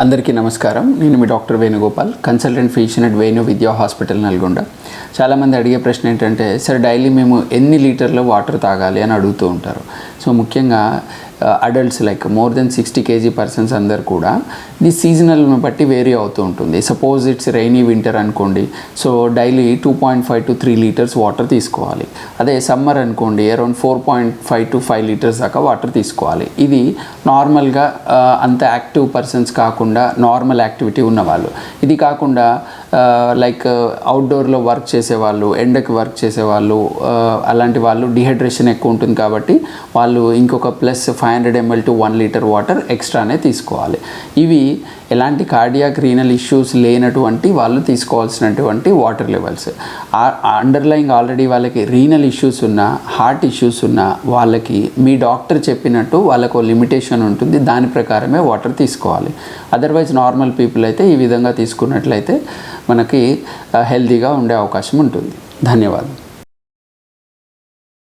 అందరికీ నమస్కారం. నేను మీ doctor Venugopal consultant physician at Venu Vidya hospital Nalgonda. చాలామంది అడిగే ప్రశ్న ఏంటంటే సార్ డైలీ మేము ఎన్ని లీటర్ల వాటర్ తాగాలి? అని అడుగుతూ ఉంటారు. సో ముఖ్యంగా adults like more then sixty KG persons అందరు కూడా ఇది సీజనల్ని బట్టి వేరీ అవుతూ ఉంటుంది. సపోజ్ ఇట్స్ రైనీ వింటర్ అనుకోండి so daily two point five to three litres water తీసుకోవాలి. అదే సమ్మర్ అనుకోండి around four point five to five litres దాకా వాటర్ తీసుకోవాలి. ఇది నార్మల్గా uh, అంత యాక్టివ్ పర్సన్స్ కాకుండా నార్మల్ యాక్టివిటీ ఉన్నవాళ్ళు. ఇది కాకుండా లైక్ అవుట్డోర్లో వర్క్ చేసేవాళ్ళు ఎండకి వర్క్ చేసేవాళ్ళు uh, అలాంటి వాళ్ళు డిహైడ్రేషన్ ఎక్కువ ఉంటుంది కాబట్టి వాళ్ళు ఇంకొక plus five hundred ML to one litre water ఎక్స్ట్రానే తీసుకోవాలి. ఇవి ఎలాంటి కార్డియాక్ రీనల్ ఇష్యూస్ లేనటువంటి వాళ్ళు తీసుకోవాల్సినటువంటి వాటర్ లెవెల్స్ అండర్లయింగ్ ఆల్రెడీ వాళ్ళకి రీనల్ ఇష్యూస్ ఉన్న హార్ట్ ఇష్యూస్ ఉన్నా వాళ్ళకి మీ డాక్టర్ చెప్పినట్టు వాళ్ళకు లిమిటేషన్ ఉంటుంది. దాని ప్రకారమే వాటర్ తీసుకోవాలి. అదర్వైజ్ నార్మల్ పీపుల్ అయితే ఈ విధంగా తీసుకున్నట్లయితే మనకి హెల్తీగా ఉండే అవకాశం ఉంటుంది. ధన్యవాదాలు.